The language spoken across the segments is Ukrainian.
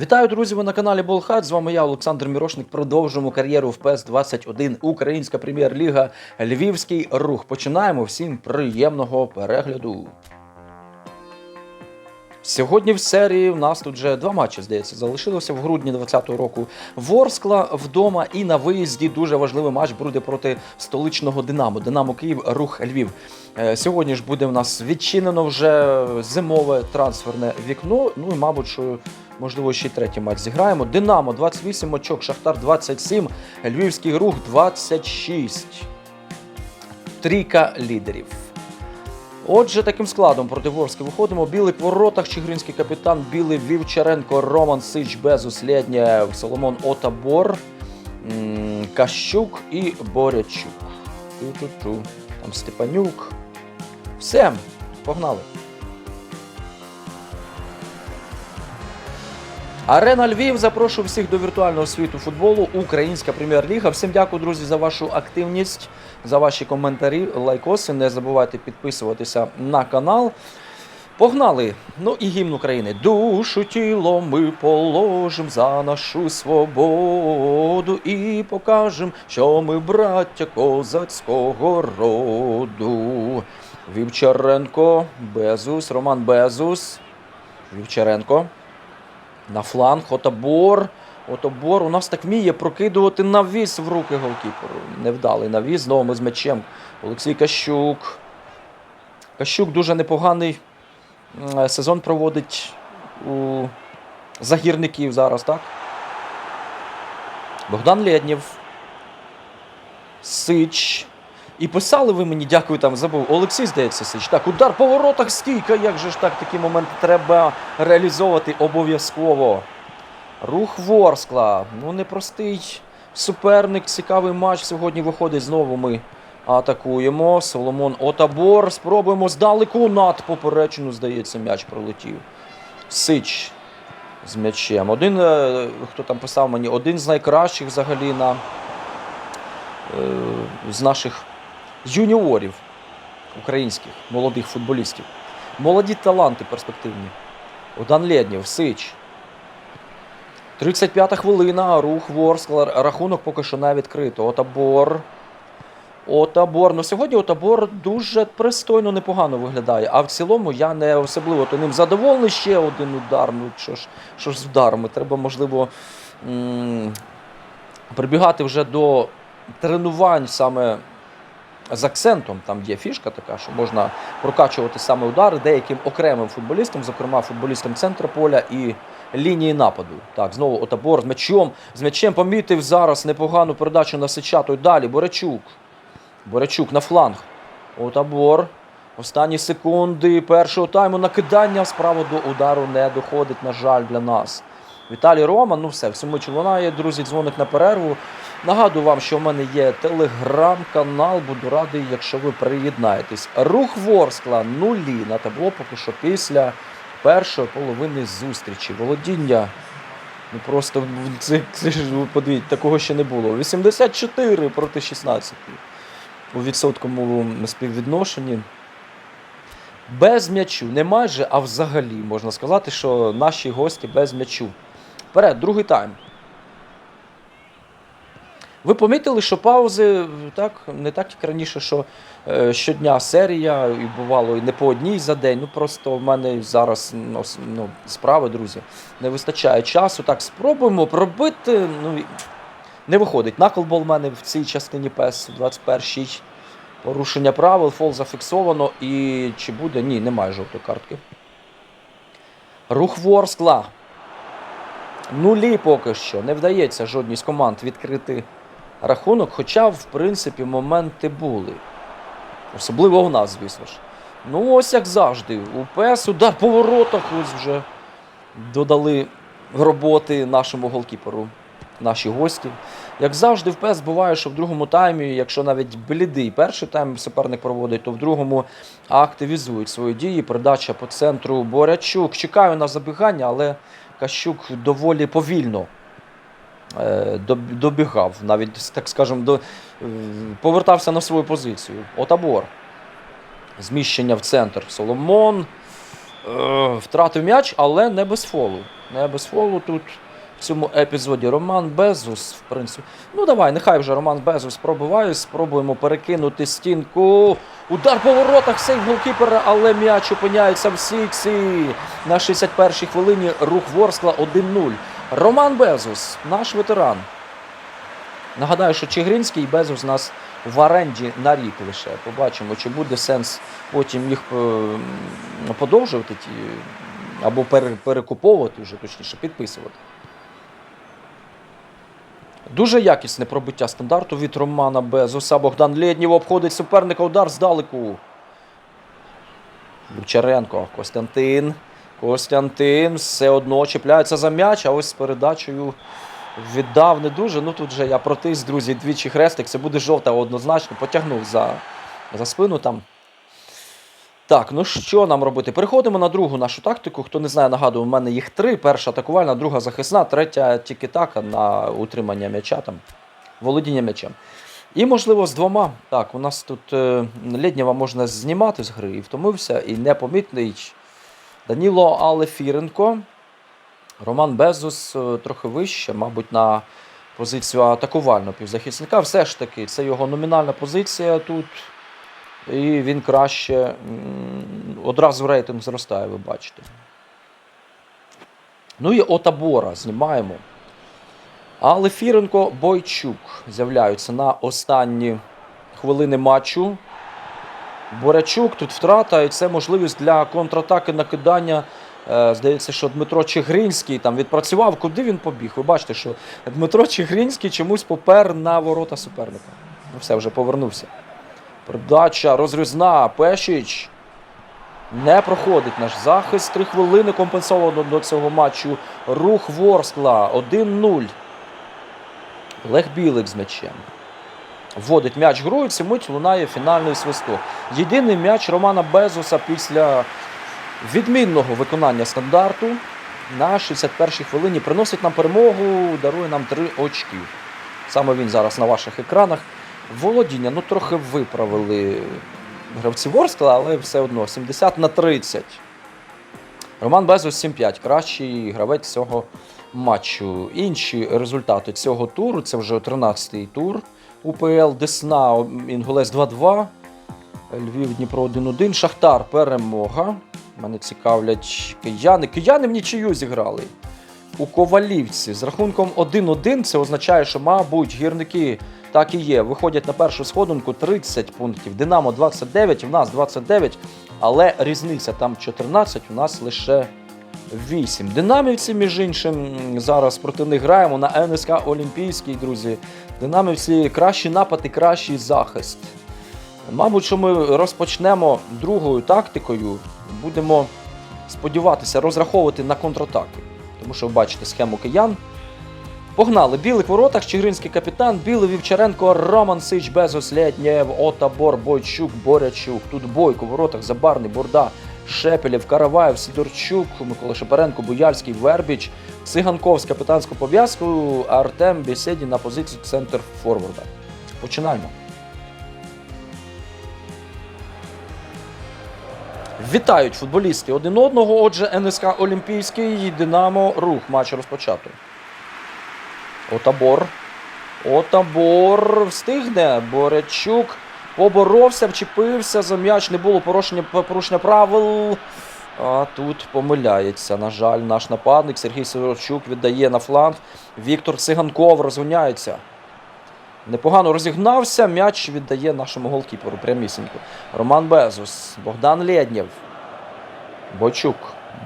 Вітаю, друзі! Ви на каналі Болхат. З вами я, Олександр Мірошник. Продовжуємо кар'єру в ПЕС 21 Українська прем'єр-ліга Львівський рух. Починаємо. Всім приємного перегляду. Сьогодні в серії в нас тут вже два матчі, здається, залишилося в грудні 2020 року. Ворскла вдома і на виїзді дуже важливий матч буде проти столичного Динамо. Динамо Київ, рух Львів. Е, Сьогодні ж буде в нас відчинено вже зимове трансферне вікно. Ну і, мабуть, що можливо ще й третій матч зіграємо. Динамо 28 очок, Шахтар 27, Львівський рух 26. Трійка лідерів. Отже, таким складом проти Ворська виходимо. Білий воротах, Чигиринський капітан, Білий Вівчаренко, Роман Сич, Безус, Лєдня, Соломон Отабор, Кащук і Борячук. Ту-ту-ту. Там Степанюк. Все, погнали. Арена Львів запрошую всіх до віртуального світу футболу. Українська прем'єр-ліга. Всім дякую, друзі, за вашу активність, за ваші коментарі, лайкоси. Не забувайте підписуватися на канал. Погнали! Ну і гімн України. Душу тіло ми положим за нашу свободу і покажем, що ми браття козацького роду. Вівчаренко, Безус, Роман Безус. Вівчаренко. На фланг, Отобор. Отобор у нас так вміє прокидувати навіс в руки голкіперу. Невдалий навіс. Знову ми з м'ячем. Олексій Кащук. Кащук дуже непоганий сезон проводить у загірників зараз, так? Богдан Лєднєв. Сич. І писали ви мені, дякую, там забув. Олексій, здається, Сич. Так, удар по воротах, стійка. Як же ж так такі моменти треба реалізовувати обов'язково. Рух Ворскла. Ну, непростий суперник, цікавий матч. Сьогодні виходить знову ми атакуємо. Соломон Отабор. Спробуємо здалеку над поперечину, здається, м'яч пролетів. Сич з м'ячем. Один, е, хто там писав мені, один з найкращих взагалі на, е, з наших юніорів українських, молодих футболістів. Молоді таланти перспективні. Богдан Лєднєв, Сич. 35-та хвилина. Рух Ворскла. Рахунок поки що не відкрито. Отабор. Отабор. Ну сьогодні Отабор дуже пристойно непогано виглядає. А в цілому я не особливо то ним задоволений. Ще один удар. Ну що ж, що ж з ударами? Треба, можливо, м- прибігати вже до тренувань саме з акцентом. Там є фішка така, що можна прокачувати саме удари деяким окремим футболістам, зокрема футболістам центра поля і лінії нападу. Так, знову Отабор з м'ячом. З м'ячем помітив зараз непогану передачу на Сича. Далі. Борячук. Борячук на фланг. Отабор. Останні секунди першого тайму накидання справа до удару не доходить, на жаль, для нас. Віталій Роман, ну все, всьому лунає, друзі, дзвоник на перерву. Нагадую вам, що в мене є телеграм-канал. Буду радий, якщо ви приєднаєтесь. Рух Ворскла нулі на табло поки що після першої половини зустрічі. Володіння. Ну просто це, це ж подивіться, такого ще не було. 84 проти 16 у відсотковому співвідношенні. Без м'ячу, не майже, а взагалі можна сказати, що наші гості без м'ячу. Вперед, другий тайм. Ви помітили, що паузи так, не так як раніше, що е, щодня серія, і бувало і не по одній за день. Ну просто в мене зараз ну, ну, справи, друзі. Не вистачає часу. Так, спробуємо пробити. Ну, не виходить. Наклбол в мене в цій частині ПЕС 21 Порушення правил, фол зафіксовано. І чи буде? Ні, немає жовтої картки. Рух Ворскла. Нулі поки що. Не вдається жодній з команд відкрити рахунок, хоча, в принципі, моменти були. Особливо у нас, звісно ж. Ну, ось як завжди. У ПС удар по воротах ось вже додали роботи нашому голкіперу, наші гості. Як завжди, в ПЕС буває, що в другому таймі, якщо навіть блідий перший тайм суперник проводить, то в другому активізують свої дії. Передача по центру Борячук. Чекаю на забігання, але Кащук доволі повільно е, добігав, навіть, так скажемо, до, е, повертався на свою позицію. Отабор. Зміщення в центр. Соломон. е, втратив м'яч, але не без фолу. Не без фолу тут в цьому епізоді. Роман Безус, в принципі. Ну давай, нехай вже Роман Безус пробиває. Спробуємо перекинути стінку. Удар по воротах сейв голкіпера, але м'яч опиняється в Сіксі. На 61-й хвилині рух Ворскла 1-0. Роман Безус, наш ветеран. Нагадаю, що Чигринський і Безус у нас в оренді на рік лише. Побачимо, чи буде сенс потім їх е, подовжувати або перекуповувати вже точніше, підписувати. Дуже якісне пробиття стандарту від Романа Безуса. Богдан Лєднєв обходить суперника удар здалеку. Вівчаренко, Костянтин. Костянтин все одно чіпляється за м'яч, а ось з передачею віддав не дуже. Ну тут же я протис, друзі, двічі хрестик. Це буде жовта однозначно. Потягнув за, за спину там. Так, ну що нам робити? Переходимо на другу нашу тактику. Хто не знає, нагадую, у мене їх три: перша атакувальна, друга захисна, третя тільки-така на утримання м'яча, там, володіння м'ячем. І, можливо, з двома. Так, у нас тут е, Лєднєва можна знімати з гри і втомився, і непомітний Даніло Алефіренко. Роман Безус е, трохи вище, мабуть, на позицію атакувального півзахисника. Все ж таки, це його номінальна позиція тут. І він краще одразу рейтинг зростає, ви бачите. Ну і Отабора знімаємо. Але Фіренко Бойчук з'являються на останні хвилини матчу. Борячук тут втрата, і це можливість для контратаки накидання. Е, Здається, що Дмитро Чигринський там відпрацював. Куди він побіг? Ви бачите, що Дмитро Чигринський чомусь попер на ворота суперника. Ну все, вже повернувся. Передача розрізна. Пешіч. Не проходить наш захист. Три хвилини компенсовано до цього матчу. Рух Ворскла 1-0. Олег Білик з м'ячем. Вводить м'яч в цю мить лунає фінальний свисток. Єдиний м'яч Романа Безуса після відмінного виконання стандарту на 61-й хвилині приносить нам перемогу, дарує нам три очки. Саме він зараз на ваших екранах. Володіння, ну трохи виправили гравці Ворскла, але все одно 70 на 30. Роман Безус 7-5. Кращий гравець цього матчу. Інші результати цього туру це вже 13-й тур УПЛ Десна Інгулець 2-2. Львів Дніпро 1-1. Шахтар перемога. Мене цікавлять кияни. Кияни в нічию зіграли. У Ковалівці з рахунком 1-1 це означає, що, мабуть, гірники так і є. Виходять на першу сходинку 30 пунктів. Динамо 29, в нас 29, але різниця там 14, у нас лише 8. Динамівці, між іншим, зараз проти них граємо на НСК Олімпійський, друзі. Динамівці кращий напад і кращий захист. Мабуть, що ми розпочнемо другою тактикою. Будемо сподіватися, розраховувати на контратаки. Тому що ви бачите схему киян. Погнали. Білик в воротах, Чигиринський капітан, Білий Вівчаренко, Роман Сич, Безос, Лєднєв, Отабор, Бойчук, Борячук. Тут Бойко воротах, Забарний, Бурда, Шепелєв, Караваєв, Сидорчук, Микола Шепаренко, Буяльський, Вербіч, Циганков з капітанською пов'язкою, Артем Бєсєдін на позиції центр форварда. Починаємо. Вітають футболісти один одного. Отже, НСК Олімпійський, Динамо, рух. Матч розпочато. Отабор. Отабор встигне. Борячук поборовся, вчепився за м'яч. Не було порушення, порушення правил. А тут помиляється. На жаль, наш нападник Сергій Сидорчук віддає на фланг. Віктор Циганков розгоняється. Непогано розігнався. М'яч віддає нашому голкіперу прямісінько. Роман Безус, Богдан Лєднєв. Бойчук.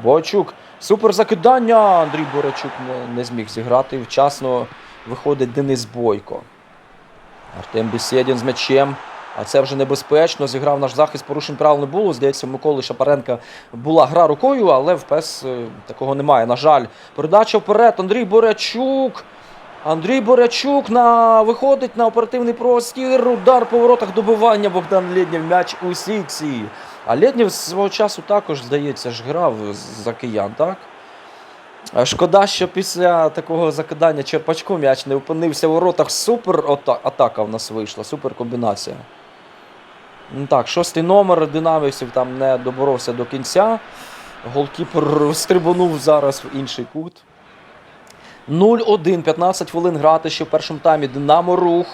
Бойчук. Супер закидання. Андрій Борячук не, зміг зіграти. Вчасно виходить Денис Бойко. Артем Бесєдін з м'ячем. А це вже небезпечно. Зіграв наш захист, порушень правил не було. Здається, Миколи Шапаренка була гра рукою, але в ПЕС е, такого немає. На жаль, передача вперед. Андрій Борячук. Андрій Борячук на... виходить на оперативний простір. Удар по воротах добивання. Богдан Лєднєв м'яч у сіксі. А Лєднєв свого часу також, здається, ж грав за киян, так? Шкода, що після такого закидання черпачком м'яч не опинився в воротах. Супер атака в нас вийшла, супер комбінація. Ну Так, шостий номер динамівців там не доборовся до кінця. Голкіпер стрибонув зараз в інший кут. 0-1, 15 хвилин грати ще в першому таймі. Динамо рух.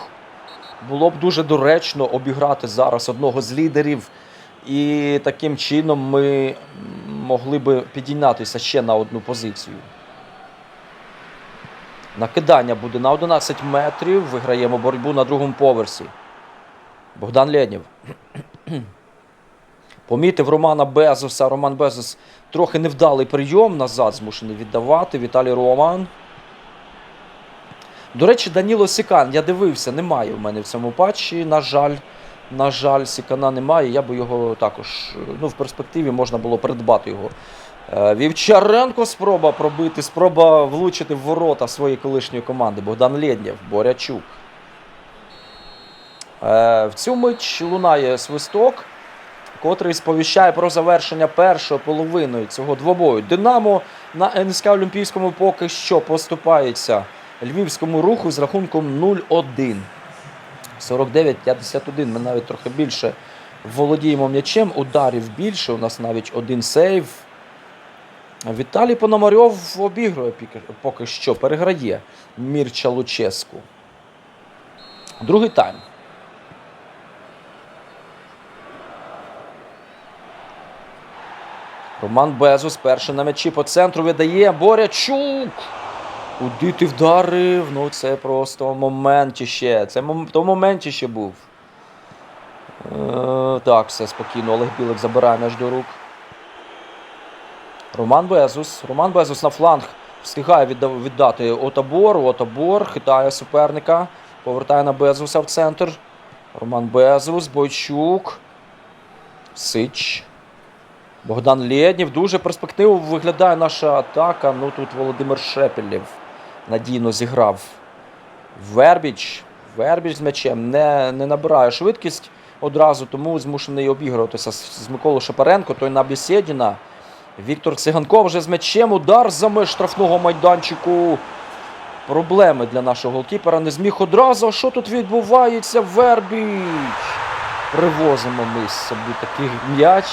Було б дуже доречно обіграти зараз одного з лідерів. І таким чином ми могли би підійнятися ще на одну позицію. Накидання буде на 11 метрів. Виграємо боротьбу на другому поверсі. Богдан Лєднєв. Помітив Романа Безоса. Роман Безос трохи невдалий прийом назад змушений віддавати. Віталій Роман. До речі, Даніло Сікан. Я дивився, немає в мене в цьому патчі. На жаль, на жаль, Сікана немає. Я би його також ну, в перспективі можна було придбати його. Е, Вівчаренко спроба пробити, спроба влучити в ворота своєї колишньої команди. Богдан Лєднєв, Борячук. Е, В цю мить лунає свисток, котрий сповіщає про завершення першої половини цього двобою. Динамо на НСК Олімпійському поки що поступається львівському руху з рахунком 0-1. 49-51. Ми навіть трохи більше володіємо м'ячем. Ударів більше. У нас навіть один сейв. Віталій Пономарьов обігрує поки що, переграє Мірча Луческу. Другий тайм. Роман Безус перший на м'ячі по центру видає Борячук. Куди ти вдарив? Ну це просто моментіще. Це мом... то моментіще був. Е, так, все спокійно. Олег Білик забирає м'яч до рук. Роман Безус. Роман Безус на фланг встигає відда- віддати Отабор. Отабор хитає суперника. Повертає на Безуса в центр. Роман Безус, Бойчук. Сич. Богдан Лєднєв. Дуже перспективно виглядає наша атака. Ну тут Володимир Шепелєв надійно зіграв. Вербіч. Вербіч з м'ячем не, не набирає швидкість одразу, тому змушений обігруватися з, з Миколою Шапаренко, той на Бєсєдіна. Віктор Циганков вже з м'ячем. Удар за меж штрафного майданчику. Проблеми для нашого голкіпера. Не зміг одразу. Що тут відбувається? Вербіч. Привозимо ми з собі такий м'яч.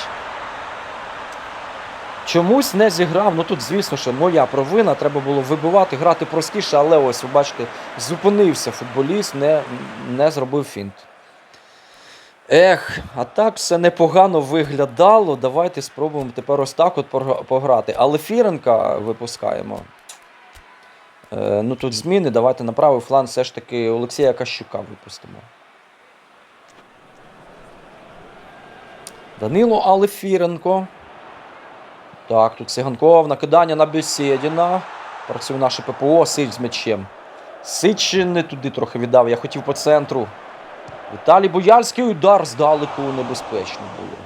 Чомусь не зіграв. Ну тут, звісно, що моя провина. Треба було вибивати, грати простіше, але ось ви бачите, зупинився футболіст, не, не зробив фінт. Ех, а так все непогано виглядало. Давайте спробуємо тепер ось так от пограти. Але Фіренка випускаємо. Е, ну тут зміни. Давайте на правий фланг все ж таки Олексія Кащука випустимо. Данило Алефіренко. Так, тут Циганков, накидання на Бесєдіна. Працює наше ППО, Сич з м'ячем. Сич не туди трохи віддав, я хотів по центру. Віталій Бояльський удар здалеку небезпечно було.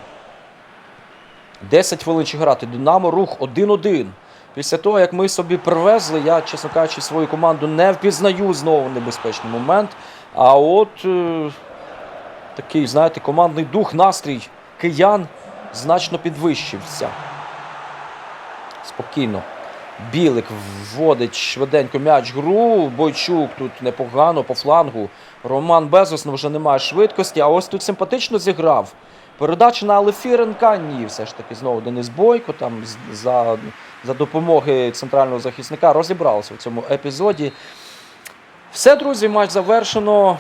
10 хвилин чи грати. Динамо рух 1-1. Після того, як ми собі привезли, я, чесно кажучи, свою команду не впізнаю знову небезпечний момент. А от е, такий, знаєте, командний дух, настрій киян значно підвищився. Спокійно. Білик вводить швиденько м'яч гру. Бойчук тут непогано по флангу. Роман Безос вже немає швидкості, а ось тут симпатично зіграв. Передача на Алефіренка. Ні, все ж таки знову Денис Бойко там за, за допомоги центрального захисника розібралися в цьому епізоді. Все, друзі, матч завершено.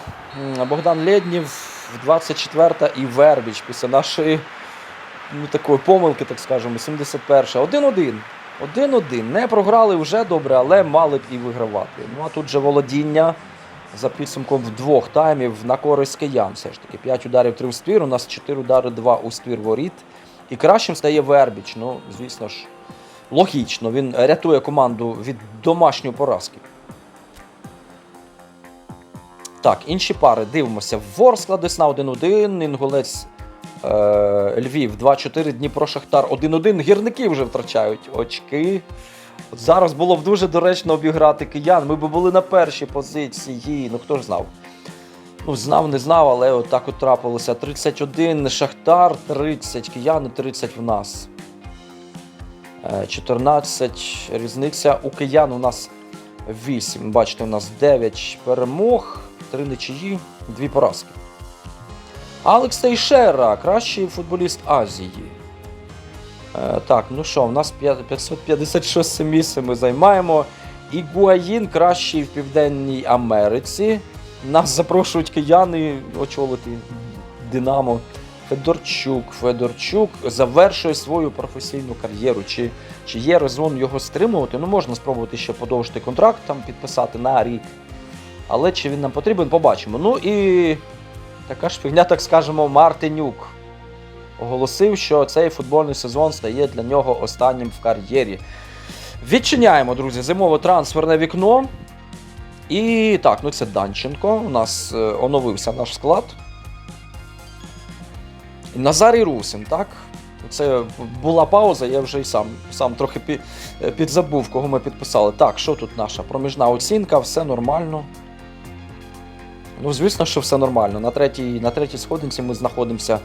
Богдан Лєднів, 24-та і Вербіч після нашої ну, такої помилки, так скажемо, 71-ша. 1-1. 1-1. Не програли вже добре, але мали б і вигравати. Ну а тут же володіння за підсумком в двох таймів на користь киян. Все ж таки. 5 ударів, 3 у ствір. У нас 4 удари, 2 у ствір воріт. І кращим стає Вербіч. Ну, звісно ж, логічно. Він рятує команду від домашньої поразки. Так, інші пари. Дивимося. Ворскла Десна 1-1, Інгулець Львів 2-4, Дніпро Шахтар 1-1. Гірники вже втрачають очки. От зараз було б дуже доречно обіграти киян. Ми б були на першій позиції. Ну хто ж знав? Ну, знав, не знав, але от так от трапилося. 31 Шахтар, 30 кияни, 30 в нас. Е, 14 різниця у киян у нас 8. Бачите, у нас 9 перемог, 3 нічиї, 2 поразки. Алекс Тейшера, кращий футболіст Азії. Е, так, ну що, у нас 556 місце ми займаємо. Ігуаїн кращий в Південній Америці. Нас запрошують кияни очолити Динамо. Федорчук. Федорчук завершує свою професійну кар'єру. Чи, чи є резон його стримувати? Ну, можна спробувати ще подовжити контракт, там підписати на рік. Але чи він нам потрібен, побачимо. Ну і така ж фігня, так скажемо, Мартинюк оголосив, що цей футбольний сезон стає для нього останнім в кар'єрі. Відчиняємо, друзі, зимове трансферне вікно. І так, ну це Данченко. У нас е, оновився наш склад. Назарій Русин, так? Це була пауза, я вже й сам, сам трохи е, підзабув, кого ми підписали. Так, що тут наша проміжна оцінка, все нормально. Ну, звісно, що все нормально. На третій, на третій сходинці ми знаходимося.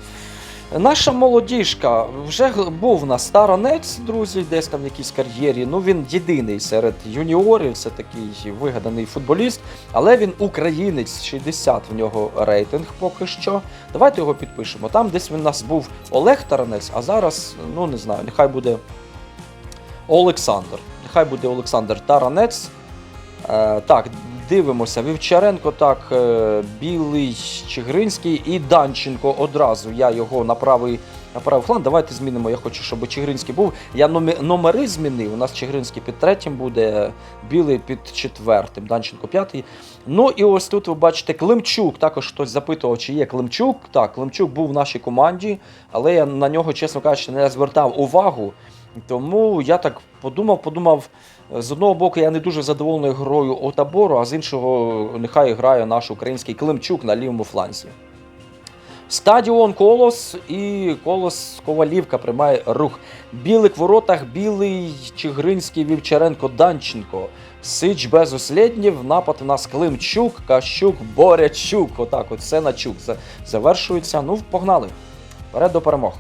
Наша молодіжка вже був на старонець, друзі, десь там в якійсь кар'єрі. Ну він єдиний серед юніорів, це такий вигаданий футболіст, але він українець, 60 в нього рейтинг поки що. Давайте його підпишемо. Там десь він у нас був Олег Таранець, а зараз, ну не знаю, нехай буде Олександр. Нехай буде Олександр Таранець. Е, так, дивимося. Вівчаренко, так, е, Білий, Чигринський і Данченко одразу. Я його на правий, на правий фланг. Давайте змінимо. Я хочу, щоб Чигринський був. Я номери змінив. У нас Чигринський під третім буде, Білий під четвертим, Данченко п'ятий. Ну і ось тут ви бачите Климчук. Також хтось запитував, чи є Климчук. Так, Климчук був в нашій команді, але я на нього, чесно кажучи, не звертав увагу. Тому я так подумав, подумав. З одного боку, я не дуже задоволений грою Отабору, а з іншого, нехай грає наш український Климчук на лівому фланзі. Стадіон Колос і Колос Ковалівка приймає рух. Білик в воротах, білий Чигринський, Вівчаренко, Данченко. Сич без усліднів. Напад у нас Климчук, Кащук, Борячук. Отак, от все на чук. Завершується. Ну, погнали. Вперед до перемог.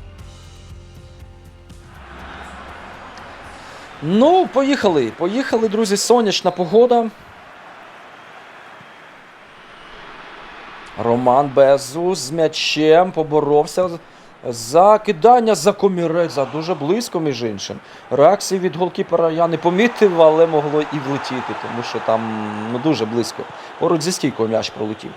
Ну, поїхали. Поїхали, друзі, сонячна погода. Роман Безус з м'ячем поборовся. За кидання за комірець, за дуже близько, між іншим. Реакції від голкіпера я не помітив, але могло і влетіти, тому що там ну, дуже близько. Поруч зі стійкою м'яч пролетів.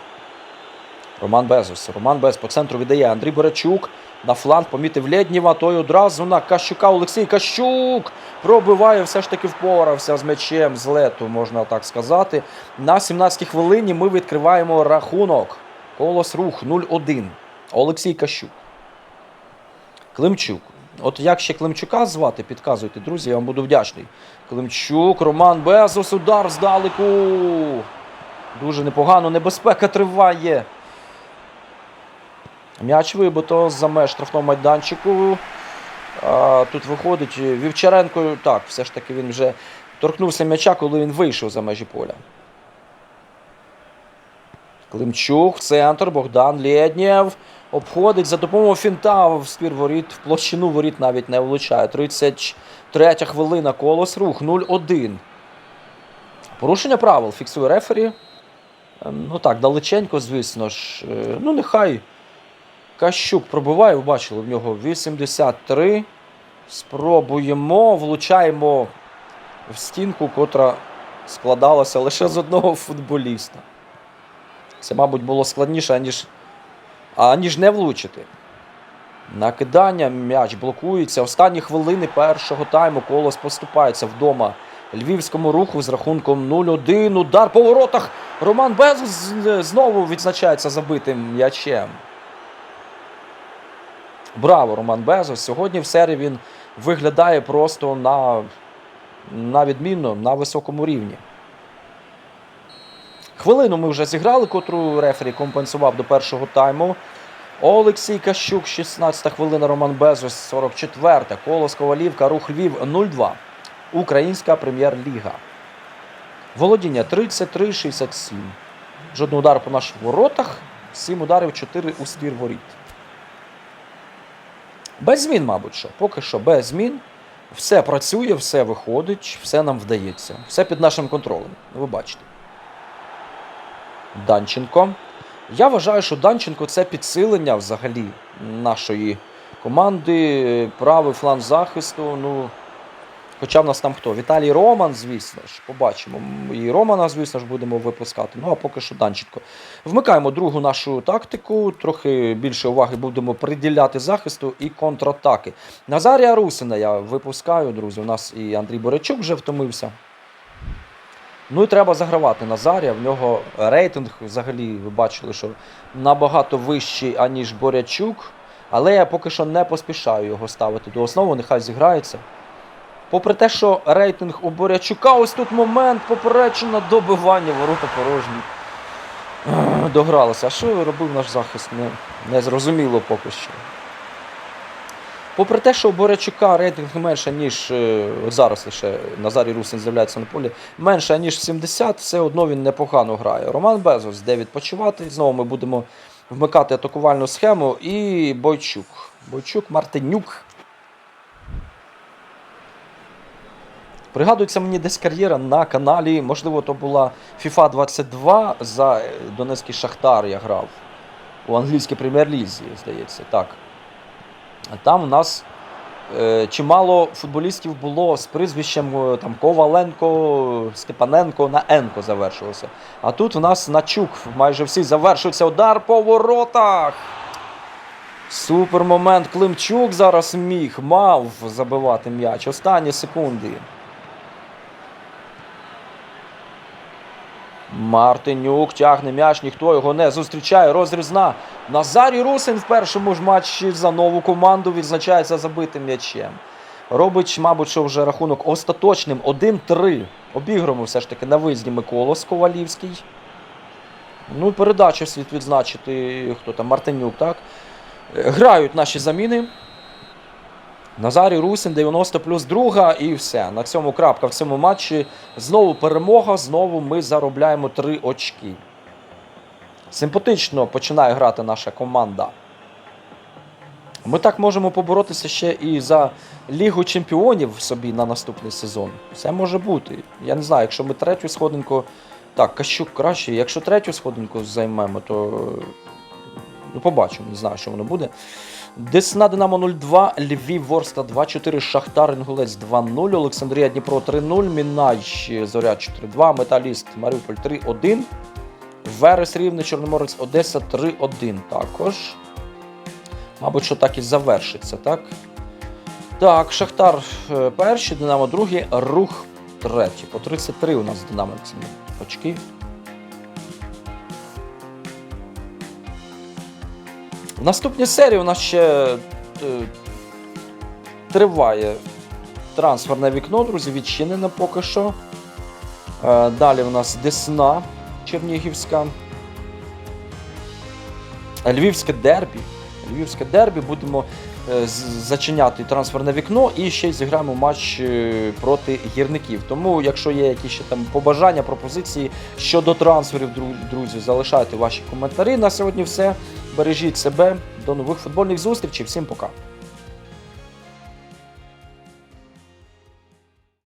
Роман Безус. Роман Без по центру віддає Андрій Борячук. На фланг помітив Лєднєва, той одразу на Кащука Олексій Кащук пробиває, все ж таки впорався з м'ячем з лету, можна так сказати. На 17-й хвилині ми відкриваємо рахунок. Колос рух 0-1. Олексій Кащук. Климчук. От як ще Климчука звати, підказуйте, друзі, я вам буду вдячний. Климчук, Роман Безос, удар здалеку. Дуже непогано, небезпека триває. М'яч вибито за меж штрафного майданчику. А, тут виходить Вівчаренко. Так, все ж таки він вже торкнувся м'яча, коли він вийшов за межі поля. Климчук центр, Богдан Лєднєв. Обходить за допомогою фінта в ствір воріт, в площину воріт навіть не влучає. 33 хвилина, колос рух 0-1. Порушення правил фіксує рефері. Ем, Ну так, далеченько, звісно ж. Е, Ну, нехай Кащук пробиває, ви бачили, в нього 83. Спробуємо, влучаємо в стінку, котра складалася лише з одного футболіста. Це, мабуть, було складніше, аніж, аніж не влучити. Накидання, м'яч блокується. Останні хвилини першого тайму колос поступається вдома львівському руху з рахунком 0-1. Удар по воротах. Роман Безус знову відзначається забитим м'ячем. Браво, Роман Безос. Сьогодні в серії він виглядає просто на, на відмінно, на високому рівні. Хвилину ми вже зіграли, котру рефері компенсував до першого тайму. Олексій Кащук, 16 хвилина, Роман Безос, 44-та. Колос Ковалівка, Рух Львів 0-2. Українська прем'єр-ліга. Володіння 33-67. Жодного удару по наших воротах. 7 ударів, 4 у ствір воріт. Без змін, мабуть, що. Поки що без змін. Все працює, все виходить, все нам вдається. Все під нашим контролем. Ви бачите. Данченко. Я вважаю, що Данченко це підсилення взагалі нашої команди. Правий фланг захисту. Ну, Хоча в нас там хто? Віталій Роман, звісно ж, побачимо. І Романа, звісно ж, будемо випускати. Ну а поки що Данченко. Вмикаємо другу нашу тактику, трохи більше уваги будемо приділяти захисту і контратаки. Назарія Русина я випускаю, друзі. У нас і Андрій Борячук вже втомився. Ну і треба загравати Назарія. В нього рейтинг взагалі, ви бачили, що набагато вищий, аніж Борячук. Але я поки що не поспішаю його ставити до основи, нехай зіграється. Попри те, що рейтинг у Борячука, ось тут момент попереджено добивання, ворота порожні. Догралося. А що робив наш захист? Не, не зрозуміло поки що. Попри те, що у Борячука рейтинг менше, ніж е, зараз лише Назарій Русин з'являється на полі, менше, ніж 70, все одно він непогано грає. Роман Безос, де відпочивати. Знову ми будемо вмикати атакувальну схему. І Бойчук. Бойчук, Мартинюк. Пригадується мені десь кар'єра на каналі. Можливо, то була FIFA 22 за е, Донецький Шахтар я грав у англійській прем'єр-лізі, здається. Так. Там у нас е, чимало футболістів було з прізвищем е, там, Коваленко, Степаненко на Енко завершилося. А тут у нас Начук майже всі завершується. Удар по воротах. Супер момент. Климчук зараз міг, мав забивати м'яч. Останні секунди. Мартинюк тягне м'яч, ніхто його не зустрічає. Розрізна. Назарій Русин в першому ж матчі за нову команду відзначається забитим м'ячем. Робить, мабуть, що вже рахунок остаточним 1-3. Обіграємо все ж таки на виїзді Миколос Ковалівський. Ну передачу слід відзначити. Хто там? Мартинюк, так? Грають наші заміни. Назарій Русин 90 плюс друга і все. На цьому крапка в цьому матчі. Знову перемога, знову ми заробляємо 3 очки. Симпатично починає грати наша команда. Ми так можемо поборотися ще і за Лігу Чемпіонів собі на наступний сезон. Все може бути. Я не знаю, якщо ми третю сходинку. Так, Кащук краще. Якщо третю сходинку займемо, то ну, побачимо, не знаю, що воно буде. Десна Динамо 0-2, Львів Ворста 2-4, Шахтар Інгулець 2-0, Олександрія Дніпро 3-0, Мінач Зоря 4-2, Металіст Маріуполь 3-1, Верес Рівне, Чорноморець Одеса 3-1 також. Мабуть, що так і завершиться, так? Так, Шахтар е, перший, Динамо другий, Рух третій. По 33 у нас Динамо ці очки. В наступній серії у нас ще е, триває трансферне вікно, друзі, відчинене поки що. Е, далі у нас Десна Чернігівська. Львівське дербі. Львівське дербі будемо е, зачиняти трансферне вікно і ще й зіграємо матч проти гірників. Тому, якщо є якісь ще там побажання, пропозиції щодо трансферів, друзі, залишайте ваші коментарі. На сьогодні все. Бережіть себе. До нових футбольних зустрічей. Всім пока.